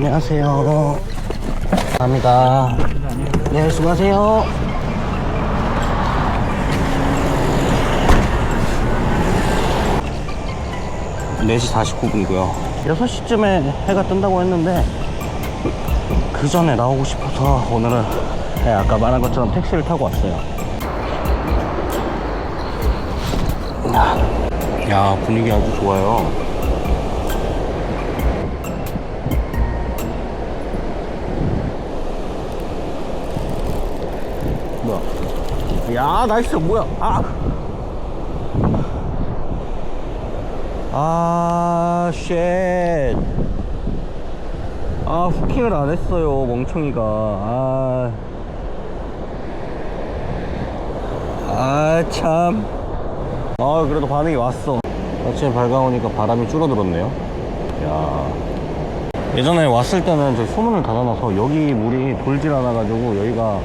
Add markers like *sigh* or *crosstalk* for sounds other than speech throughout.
안녕하세요. 감사합니다. 네, 수고하세요. 네시 49분이고요. 6시쯤에 해가 뜬다고 했는데, 그 전에 나오고 싶어서 오늘은 네, 아까 말한 것처럼 택시를 타고 왔어요. 야, 분위기 아주 좋아요. 뭐야? 야, 나이스, 뭐야? 아! 아, 쉣. 아, 후킹을 안 했어요, 멍청이가. 아. 아, 참. 아, 그래도 반응이 왔어. 아침에 밝아오니까 바람이 줄어들었네요. 야. 예전에 왔을 때는 저기 소문을 닫아놔서 여기 물이 돌질 않아가지고 여기가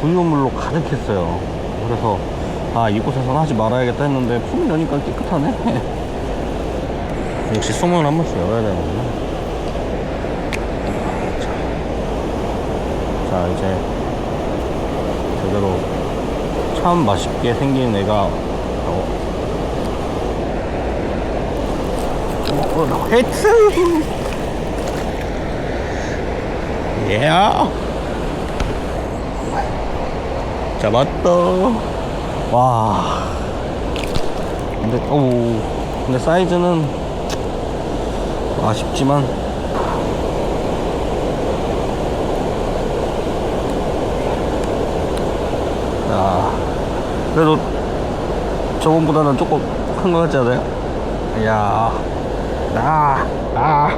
부유물로 가득했어요. 그래서 아 이곳에서는 하지 말아야겠다 했는데 품 여니까 깨끗하네. *laughs* 역시 소문을 한 번씩 열어야 되는구나. 자, 자 이제 제대로 참 맛있게 생긴 애가 어, 어, 헤트 *laughs* 예 잡았다 와 근데 오 근데 사이즈는 아쉽지만 야 그래도 저번보다는 조금 큰 것 같지 않아요? 이야 아, 아.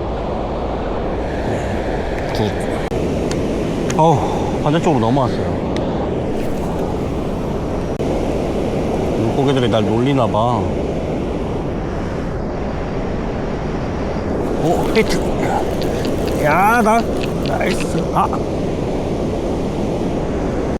굿. 어우, 반대쪽으로 넘어왔어요. 물고기들이 날 놀리나 봐. 오, 히트. 야, 나, 나이스. 아,